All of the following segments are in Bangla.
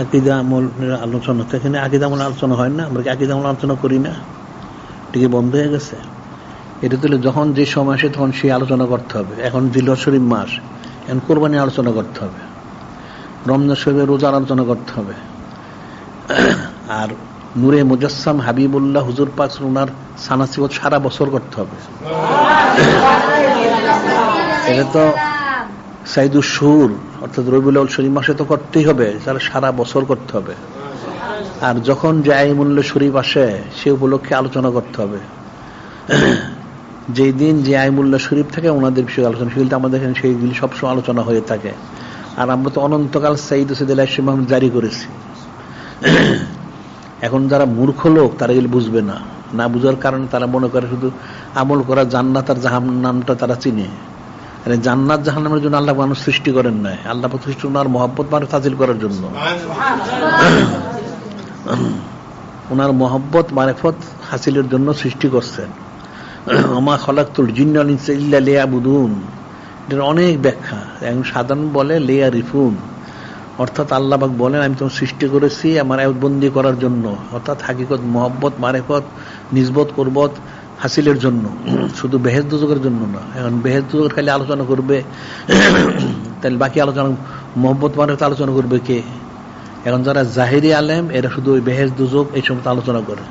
আকিদা আমলের আলোচনা তো এখানে আকিদা আমল আলোচনা হয় না আমরা কি আকিদা আমল আলোচনা করি না? টিকে বন্ধ হয়ে গেছে। এটা তুলে যখন যে সময় আসে তখন সেই আলোচনা করতে হবে। এখন জিল শরীফ মাস এখন কোরবানি আলোচনা করতে হবে। রমজান শরীফের রোজার আলোচনা করতে হবে। আর নূরে মুজাসসাম হাবিবুল্লাহ হুজুর পাক ওনার সানাসিবত সারা বছর করতে হবে। এটা তো সাইদুর সুর অর্থাৎ রবিউল শরীফ মাসে তো করতেই হবে, তাহলে সারা বছর করতে হবে। আর যখন যে আইমুল্য শরীফ আসে, সে উপলক্ষে আলোচনা করতে হবে। যেই দিন যে আইমুল্লাহ শরীফ থাকে, ওনাদের বিষয়ে আলোচনা। সেগুলি আমাদের এখানে সেইগুলি সবসময় আলোচনা হয়ে থাকে। আর আমরা তো অনন্তকাল সাইদ সৈদুল্লাহ জারি করেছি। এখন যারা মূর্খ লোক, তারা এগুলি বুঝবে না। না বুঝার কারণে তারা মনে করে শুধু আমল করা জান্নাত আর জাহান নামটা তারা চিনে। জান্নাত জাহান্নামের জন্য আল্লাহ মানুষ সৃষ্টি করেন নাই। আল্লাহ সৃষ্টি ওনার মহব্বত মানুষ হাসিল করার জন্য। ওনার মহব্বত, মারেফত হাসিলের জন্য সৃষ্টি করছেন। আমা খলাকুল জিন্নাল লেয়া বুদুন এটার অনেক ব্যাখ্যা। এখন সাধারণ বলে লেয়া রিফুন অর্থাৎ আল্লাহবাক বলেন, আমি তোমার সৃষ্টি করেছি, আমার বন্দি করার জন্য। অর্থাৎ হাকিকত মহব্বত, মারেফত নিজবত করবত হাসিলের জন্য, শুধু বেহেজ দুযোগের জন্য না, এখন বেহেজ দুযোগের খালি আলোচনা করবে, তাহলে বাকি আলোচনা, মোহব্বত মানে আলোচনা করবে কে? এখন যারা জাহিরি আলেম, এরা শুধু ওই বেহেজ দুযোগ এই সমস্ত আলোচনা করে।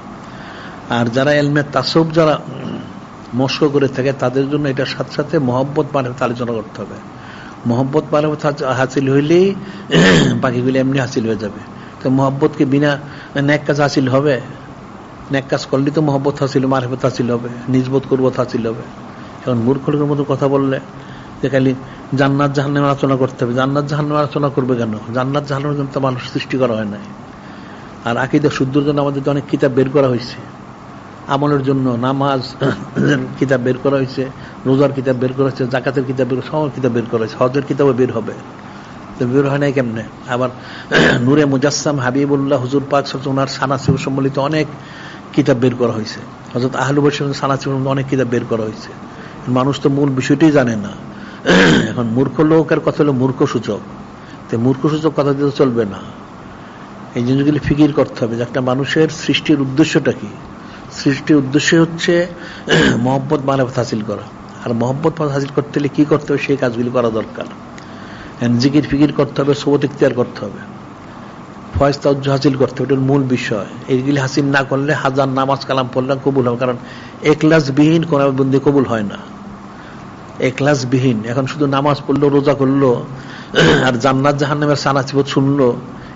আর যারা এলমে তাসব, যারা মস্ক করে থাকে, তাদের জন্য এটার সাথে সাথে মহব্বত মানে আলোচনা করতে হবে। মহব্বত মানে হাসিল হইলেই বাকিগুলি এমনি হাসিল হয়ে যাবে। তো মহব্বতকে বিনা ন্যাক কাজ হাসিল হবে? ন্যাক কাজ করলে তো মহব্বত হাসিল মারফত হাসিল হবে, নিজবোধ করবত হাসিল হবে। এখন মূর্খ লোকের মতো কথা বললে যে খালি জান্নাত জাহান্নামে আলোচনা করতে হবে। জান্নাত জাহান্নামে আলোচনা করবে কেন? জান্নাত জাহান্নামের জন্য তো মানুষ সৃষ্টি করা হয় নাই। আর আকিদা শুদ্ধর জন্য আমাদের অনেক কিতাব বের করা হয়েছে। আমলের জন্য নামাজ, কিতাব বের করা হয়েছে, রোজার কিতাব বের করা হয়েছে, জাকাতের কিতাব বের সব কিতাব বের করা হয়েছে, হজের কিতাবও বের হবে। বের হয় নাই কেমনে? আবার নূরে মুজাসসাম হাবিবুল্লাহ হুজুর পাক ওনার সানাসিব সম্বলিত অনেক কিতাব বের করা হয়েছে। হজরত আহলু বসে সানাসিব অনেক কিতাব বের করা হয়েছে। মানুষ তো মূল বিষয়টি জানে না। এখন মূর্খ লোকের কথা হলো মূর্খ সূচক। তো মূর্খ সূচক কথা দিতে চলবে না। এই জিনিসগুলি ফিকির করতে হবে যে একটা মানুষের সৃষ্টির উদ্দেশ্যটা কি? সৃষ্টির উদ্দেশ্য হচ্ছে মহব্বত মানবত হাসিল করা। আর মহব্বত হাসিল করতে হলে কি করতে হবে? সেই কাজগুলি করা দরকার। জিকির ফিকির করতে হবে, সোবত ইখতিয়ার করতে হবে। ফয়েজ তাজ্জ হাসিল করতে হবে, এটার মূল বিষয়। এইগুলি হাসিল না করলে হাজার নামাজ কালাম পড়লে কবুল হবে, কারণ একলাস বিহীন কোন বন্দি কবুল হয় না। একলাস বিহীন এখন শুধু নামাজ পড়ল, রোজা করল, আর জান্নাত জাহান্নামের সানাচিবত শুনলো,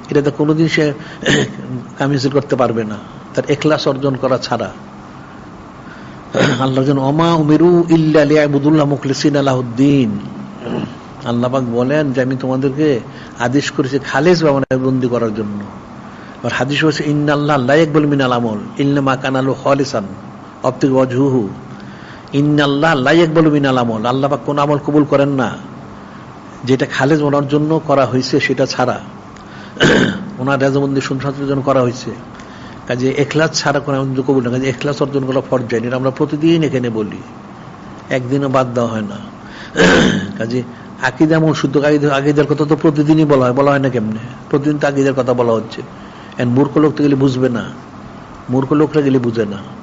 এটাতে কোনোদিন সে কামিজিল করতে পারবে না। তার একলাস অর্জন করা ছাড়া। আল্লাহ অমা উমেরু ইল্লাবুদুল্লাহ মুখলিসিন আলাহদ্দিন। আল্লাপাক বলেন যে আমি তোমাদেরকে আদেশ করেছি খালেজ বাবানা বন্দি করার জন্য। আর হাদিস হচ্ছে ইন্নাল্লাহ লাইক বল মিনাল আমল ইন্না মা কানালু হলিসান অপ্তিক অজহুহু ইন্না আল্লাহ লাইক বল মিনাল আমল, আল্লাপাক কোন আমল কবুল করেন না। যেটা খালেজ ওনার জন্য করা হয়েছে সেটা ছাড়া। ওনার রেজাবন্দি সুনসাতের জন্য করা হয়েছে। কাজে এখলাস ছাড়া কোনো আমাদের কবুল না, কাজে এখলাস অর্জন করা ফরজাইন এটা আমরা প্রতিদিন এখানে বলি। একদিনও বাদ দেওয়া হয় না। কাজে আকিদ এমন শুদ্ধ আকিদার কথা তো প্রতিদিনই বলা হয়। বলা হয় না কেমনে? প্রতিদিন তো আকিদার কথা বলা হচ্ছে। মূর্খ লোক তো গেলে বুঝবে না। মূর্খ লোকরা গেলে বুঝে না।